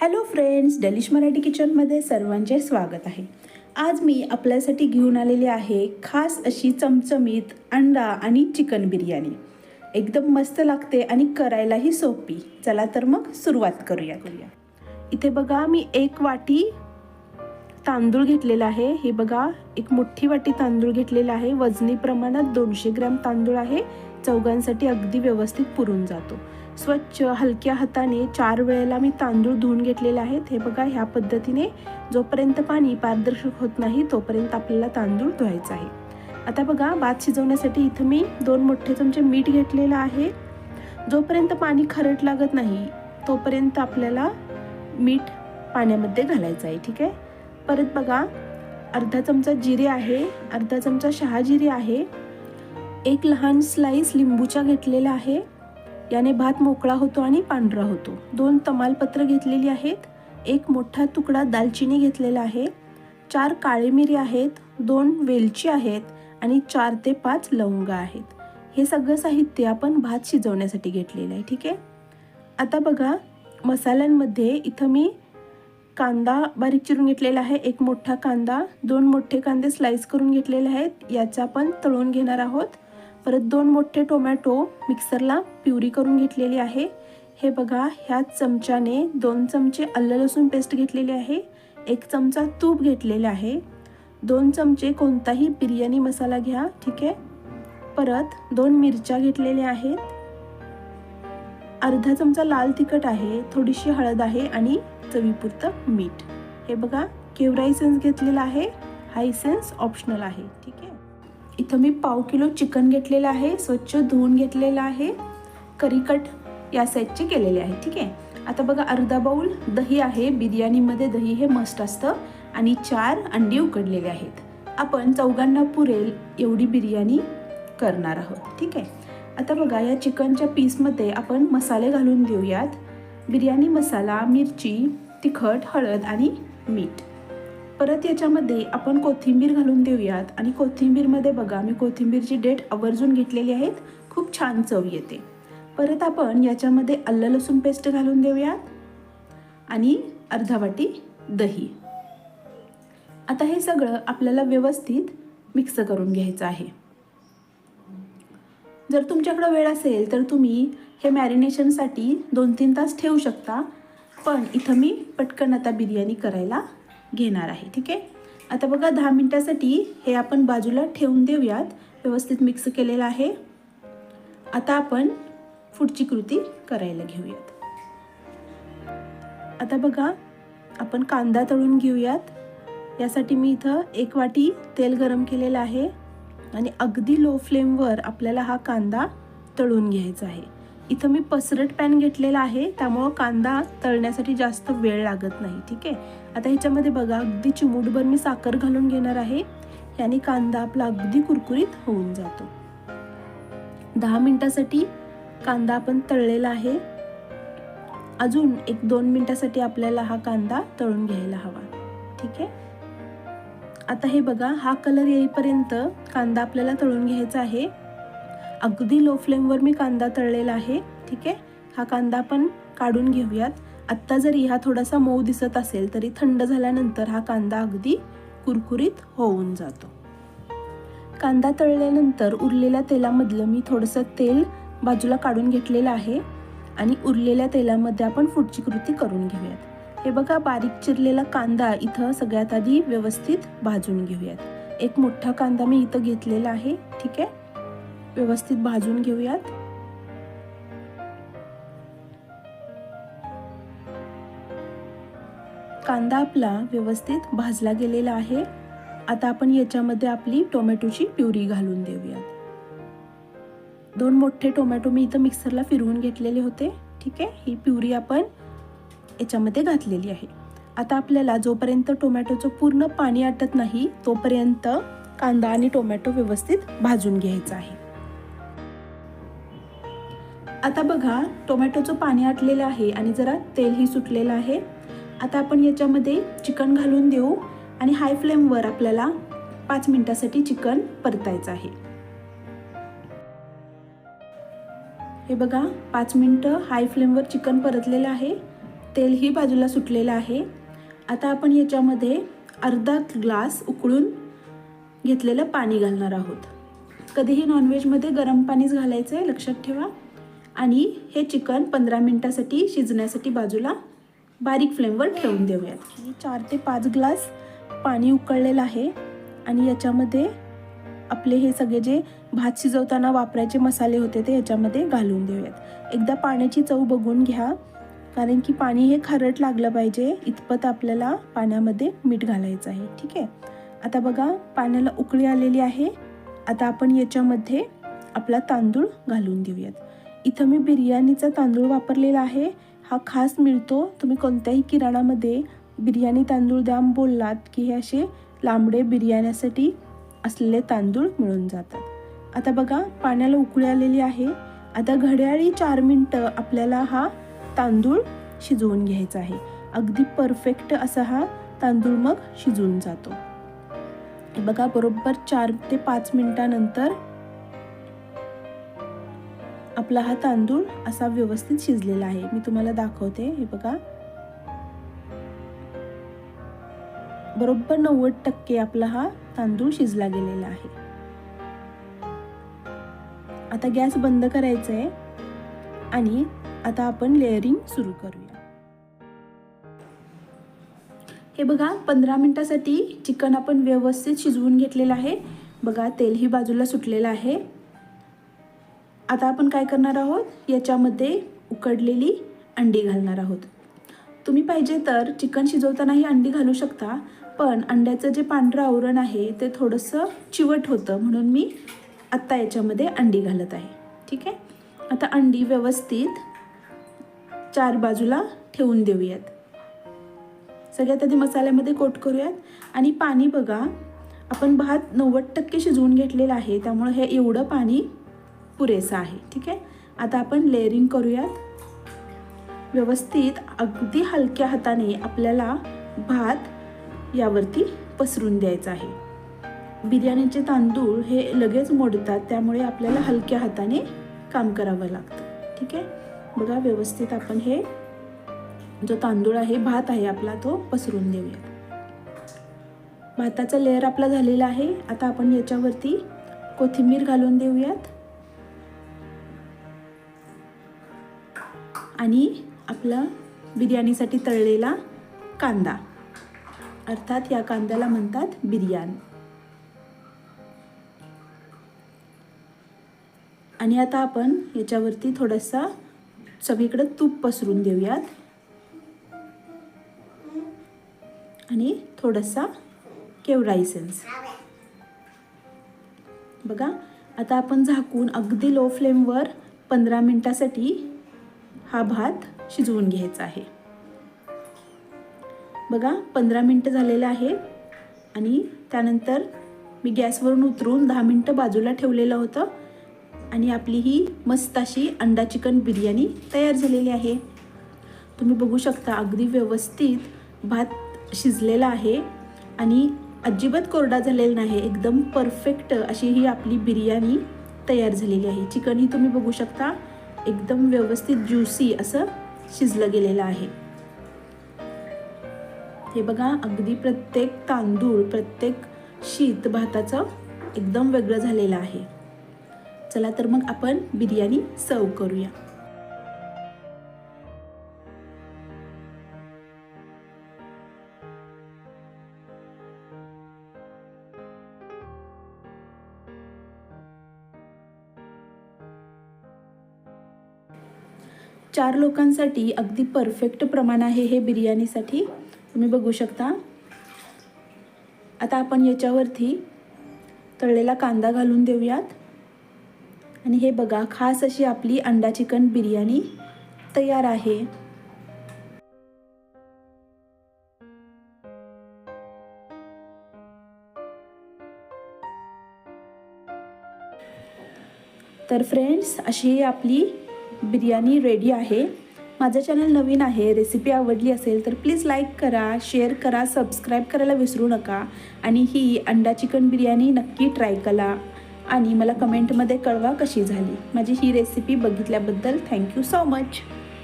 Hello friends delish Marathi किचनमध्ये सर्वांचे स्वागत आहे. आज मी आपल्यासाठी घेऊन आलेली आहे खास अशी चमचमीत अंडा आणि चिकन बिर्याणी. एकदम मस्त लागते आणि करायलाही सोपी. चला तर मग सुरुवात करूया करूया इथे बघा मी एक वाटी तांदूळ घेतलेला आहे. हे बघा एक मोठी वाटी तांदूळ घेतलेला आहे. वजनी प्रमाणात दोनशे ग्रॅम तांदूळ आहे. चौघांसाठी अगदी व्यवस्थित पुरून जातो. स्वच्छ हलक्या हाताने चार वेळेला मी तांदूळ धुवून घेतलेले आहेत. हे बघा ह्या पद्धतीने जोपर्यंत पाणी पारदर्शक होत नाही तोपर्यंत आपल्याला तांदूळ धुवायचा आहे. आता बघा भात शिजवण्यासाठी इथं मी दोन मोठे चमचे मीठ घेतलेलं आहे. जोपर्यंत पाणी खरट लागत नाही तोपर्यंत आपल्याला मीठ पाण्यामध्ये घालायचं आहे ठीक आहे? परत बघा अर्धा चमचा जिरे आहे अर्धा चमचा शहाजिरे आहे एक लहान स्लाईस लिंबूच्या घेतलेला आहे. याने भात मोकळा होतो आणि पांढरा होतो. दोन तमालपत्र घेतलेली आहेत. एक मोठा तुकडा दालचिनी घेतलेला आहे. चार काळे मिरी आहेत. दोन वेलची आहेत आणि चार ते पाच लवंगा आहेत. हे सगळं साहित्य आपण भात शिजवण्यासाठी घेतलेलं आहे ठीक आहे? आता बघा मसाल्यांमध्ये इथं मी कांदा बारीक चिरून घेतलेला आहे. एक मोठा कांदा दोन मोठे कांदे स्लाईस करून घेतलेले आहेत. याचा आपण तळून घेणार आहोत. परत दोन मोठे टोमॅटो मिक्सरला प्युरी करून घेतलेली आहे. हे बघा ह्या चमच्याने दोन चमचे आलं लसूण पेस्ट घेतलेली आहे. एक चमचा तूप घेतलेले आहे. दोन चमचे कोणताही बिर्याणी मसाला घ्या ठीक आहे? परत दोन मिरच्या घेतलेल्या आहेत. अर्धा चमचा लाल तिखट आहे थोडीशी हळद आहे आणि चवीपुरतं मीठ. हे बघा केवढा इसेन्स घेतलेला आहे? हा इसेन्स ऑप्शनल आहे ठीक आहे? इथं मी पाव किलो चिकन घेतलेलं आहे स्वच्छ धुवून घेतलेलं आहे करीकट या साईजचे केलेले आहे ठीक आहे? आता बघा अर्धा बाऊल दही आहे बिर्याणीमध्ये दही हे मस्ट असतं आणि चार अंडी उकडलेले आहेत. आपण चौघांना पुरेल एवढी बिर्याणी करणार आहोत ठीक आहे? आता बघा या चिकनच्या पीसमध्ये आपण मसाले घालून देऊयात बिर्याणी मसाला मिरची तिखट हळद आणि मीठ. परत याच्यामध्ये आपण कोथिंबीर घालून देऊयात. आणि कोथिंबीरमध्ये बघा मी कोथिंबीरची डेट आवर्जून घेतलेली आहेत खूप छान चव येते. परत आपण याच्यामध्ये आलं लसूण पेस्ट घालून देऊयात. आणि अर्धा वाटी दही. आता हे सगळं आपल्याला व्यवस्थित मिक्स करून घ्यायचं आहे. जर तुमच्याकडं वेळ असेल तर तुम्ही हे मॅरिनेशनसाठी दोन तीन तास ठेवू शकता. पण इथं मी पटकन आता बिर्याणी करायला घेणार आहे ठीक आहे? आता बघा दहा मिनटासाठी हे आपण बाजूला ठेवून देऊयात. व्यवस्थित मिक्स केलेलं आहे. आता आपण पुढची कृती करायला घेऊयात. आता बघा आपण कांदा तळून घेऊयात. यासाठी मी इथं एक वाटी तेल गरम केलेलं आहे आणि अगदी लो फ्लेमवर आपल्याला हा कांदा तळून घ्यायचा आहे. इथं मी पसरट पॅन घेतलेला आहे त्यामुळं कांदा तळण्यासाठी जास्त वेळ लागत नाही ठीक आहे? आता ह्याच्यामध्ये बघा अगदी चिमूटभर मी साखर घालून घेणार आहे. याने कांदा आपला अगदी कुरकुरीत होऊन जातो. दहा मिनिटासाठी कांदा आपण तळलेला आहे. अजून एक दोन मिनिटासाठी आपल्याला हा कांदा तळून घ्यायला हवा. ठीक आहे? आता हे बघा हा कलर येईपर्यंत कांदा आपल्याला तळून घ्यायचा आहे. अगदी लो फ्लेमवर मी कांदा तळलेला आहे. ठीक आहे? हा कांदा आपण काढून घेऊयात. आत्ता जरी हा थोडासा मऊ दिसत असेल तरी थंड झाल्यानंतर हा कांदा अगदी कुरकुरीत होऊन जातो. कांदा तळल्यानंतर उरलेल्या तेलामधलं मी थोडंसं तेल बाजूला काढून घेतलेलं आहे आणि उरलेल्या तेलामध्ये आपण पुढची कृती करून घेऊयात. हे बघा बारीक चिरलेला कांदा इथं सगळ्यात आधी व्यवस्थित भाजून घेऊयात. एक मोठा कांदा मी इथं घेतलेला आहे ठीक आहे? व्यवस्थित भाजून घेऊयात. कांदा आपला व्यवस्थित भाजला गेलेला आहे. आता आपण याच्यामध्ये आपली टोमॅटोची प्युरी घालून देऊयात. दोन मोठे टोमॅटो मी इथं मिक्सरला फिरवून घेतलेले होते. ठीक आहे? ही प्युरी आपण याच्यामध्ये घातलेली आहे. आता आपल्याला जोपर्यंत टोमॅटोचं पूर्ण पाणी आटत नाही तोपर्यंत कांदा आणि टोमॅटो व्यवस्थित भाजून घ्यायचा आहे. आता बघा टोमॅटोचं पाणी आटलेलं आहे आणि जरा तेलही सुटलेलं आहे. आता आपण याच्यामध्ये चिकन घालून देऊ आणि हाय फ्लेमवर आपल्याला पाच मिनिटासाठी चिकन परतायचं आहे. हे बघा पाच मिनटं हाय फ्लेमवर चिकन परतलेलं आहे. तेलही बाजूला सुटलेलं आहे. आता आपण याच्यामध्ये अर्धा ग्लास उकळून घेतलेलं पाणी घालणार आहोत. कधीही नॉनव्हेजमध्ये गरम पाणीच घालायचं आहे लक्षात ठेवा. आणि हे चिकन पंधरा मिनटासाठी शिजण्यासाठी बाजूला बारीक फ्लेमवर ठेवून देऊयात. आणि चार ते पाच ग्लास पाणी उकळलेलं आहे. आणि याच्यामध्ये आपले हे सगळे जे भात शिजवताना वापरायचे मसाले होते ते याच्यामध्ये घालून देऊयात. एकदा पाण्याची चव बघून घ्या कारण की पाणी हे खारट लागलं पाहिजे इतपत आपल्याला पाण्यामध्ये मीठ घालायचं आहे. ठीक आहे? आता बघा पाण्याला उकळी आलेली आहे. आता आपण याच्यामध्ये आपला तांदूळ घालून देऊयात. इथं मी बिर्याणीचा तांदूळ वापरलेला आहे. हा खास मिळतो. तुम्ही कोणत्याही किराणामध्ये बिर्याणी तांदूळ द्या बोललात की हे असे लांबडे बिर्याण्यासाठी असलेले तांदूळ मिळून जातात. आता बघा पाण्याला उकळी आलेली आहे. आता घड्याळी चार मिनटं आपल्याला हा तांदूळ शिजवून घ्यायचा आहे. अगदी परफेक्ट असा हा तांदूळ मग शिजून जातो. बघा बरोबर चार ते पाच मिनटानंतर आपला हा तांदूळ असा व्यवस्थित शिजलेला आहे. मी तुम्हाला दाखवते. हे बघा. बरोबर नव्वद टक्के आपला हा तांदूळ शिजला गेलेला आहे. आता गॅस बंद करायचा आहे आणि आता आपण लेअरिंग सुरू करूया. हे बघा पंधरा मिनटासाठी चिकन आपण व्यवस्थित शिजवून घेतलेलं आहे. बघा तेलही बाजूला सुटलेलं आहे. आता आपण काय करणार आहोत? याच्यामध्ये उकडलेली अंडी घालणार आहोत. तुम्ही पाहिजे तर चिकन शिजवताना ही अंडी घालू शकता पण अंड्याचं जे पांढरं आवरण आहे ते थोडंसं चिवट होतं म्हणून मी आत्ता याच्यामध्ये अंडी घालत आहे. ठीक आहे? आता अंडी व्यवस्थित चार बाजूला ठेवून देऊयात. सगळ्यात आधी मसाल्यामध्ये कोट करूयात. आणि पाणी बघा आपण भात नव्वद टक्के शिजवून घेतलेलं आहे त्यामुळे हे एवढं पाणी पुरेसा आहे. ठीक आहे? आता आपण लेअरिंग करूयात. व्यवस्थित अगदी हलक्या हाताने आपल्याला भात यावरती पसरून द्यायचा आहे. बिर्याणीचे तांदूळ हे लगेच मोडतात त्यामुळे आपल्याला हलक्या हाताने काम करावं लागतं. ठीक आहे? बघा व्यवस्थित आपण हे जो तांदूळ आहे भात आहे आपला तो पसरून देऊया भाताचा लेअर आपला झालेला आहे. आता आपण याच्यावरती कोथिंबीर घालून देऊयात. आणि आपला बिर्याणीसाठी तळलेला कांदा. अर्थात या कांद्याला म्हणतात बिर्याणी. आणि आता आपण याच्यावरती थोडासा सगळीकडं तूप पसरून देऊयात आणि थोडासा केवडा इसेन्स बघा आता आपण झाकून अगदी लो फ्लेमवर पंधरा मिनटासाठी हा भात शिजवून घ्यायचा आहे. बघा पंधरा मिनटं झालेलं आहे आणि त्यानंतर मी गॅसवरून उतरून दहा मिनटं बाजूला ठेवलेलं होतं आणि आपली ही मस्त अशी अंडा चिकन बिर्याणी तयार झालेली आहे. तुम्ही बघू शकता अगदी व्यवस्थित भात शिजलेला आहे आणि अजिबात कोरडा झालेला नाही एकदम परफेक्ट अशी ही आपली बिर्याणी तयार झालेली आहे. चिकनही तुम्ही बघू शकता एकदम व्यवस्थित ज्युसी असं शिजलं गेलेलं आहे. हे बघा अगदी प्रत्येक तांदूळ प्रत्येक शीत भाताचं एकदम वेगळं झालेलं आहे. चला तर मग आपण बिर्याणी सर्व करूया. चार लोकांसाठी अगदी परफेक्ट प्रमाण आहे हे बिर्याणीसाठी. तुम्ही बघू शकता. आता आपण याच्यावरती तळलेला कांदा घालून देऊयात. आणि हे बघा खास अशी आपली अंडा चिकन बिर्याणी तयार आहे. तर फ्रेंड्स अशी आपली बिर्याणी रेडी आहे. माझं चॅनल नवीन आहे रेसिपी आवडली असेल तर प्लीज लाईक करा शेअर करा सबस्क्राईब करायला विसरू नका. आणि ही अंडा चिकन बिर्याणी नक्की ट्राय करा. आणि मला कमेंटमध्ये कळवा कशी झाली. माझी ही रेसिपी बघितल्याबद्दल थँक्यू सो मच